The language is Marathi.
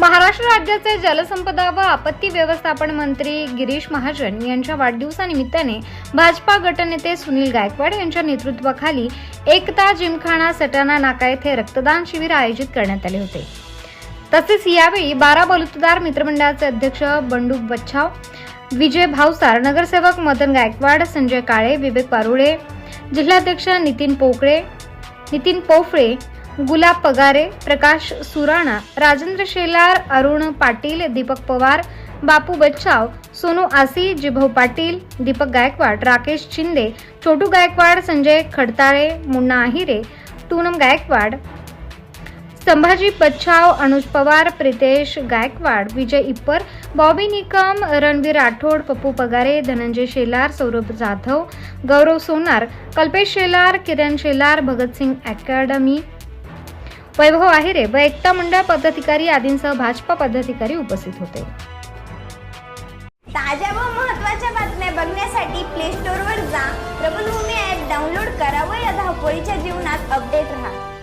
महाराष्ट्र राज्याचे जलसंपदा व आपत्ती व्यवस्थापन मंत्री गिरीश महाजन यांच्या वाढदिवसानिमित्ताने भाजपा गटनेते सुनील गायकवाड यांच्या नेतृत्वाखाली एकता जिमखाना सटाणा नाका येथे रक्तदान शिबिर आयोजित करण्यात आले होते. तसेच यावेळी बारा बलुतदार मित्रमंडळाचे अध्यक्ष बंडू बच्छाव विजय भावसार नगरसेवक मदन गायकवाड संजय काळे विवेक पारुळे जिल्हाध्यक्ष नितीन पोकळे नितीन पोफळे गुलाब पगारे प्रकाश सुराणा राजेंद्र शेलार अरुण पाटील दीपक पवार बापू बच्चाव सोनू आसी जिभव पाटील दीपक गायकवाड राकेश शिंदे छोटू गायकवाड संजय खडताळे मुन्ना आहिरे टूनम गायकवाड संभाजी बच्छाव अनुज पवार प्रितेश गायकवाड विजय इप्पर बॉबी निकम रणवीर राठोड पप्पू पगारे धनंजय शेलार सौरभ जाधव गौरव सोनार कल्पेश शेलार किरण शेलार भगतसिंग अकॅडमी वैभव आहिरे व एकता मंडळ पदाधिकारी आदींसह भाजपा पदाधिकारी उपस्थित होते. ताज्या व महत्त्वाच्या बातम्या बघण्यासाठी प्ले स्टोअरवर जा. प्रबलभूमी ॲप डाउनलोड करा व या धावपळीच्या जीवनात अपडेट राहा.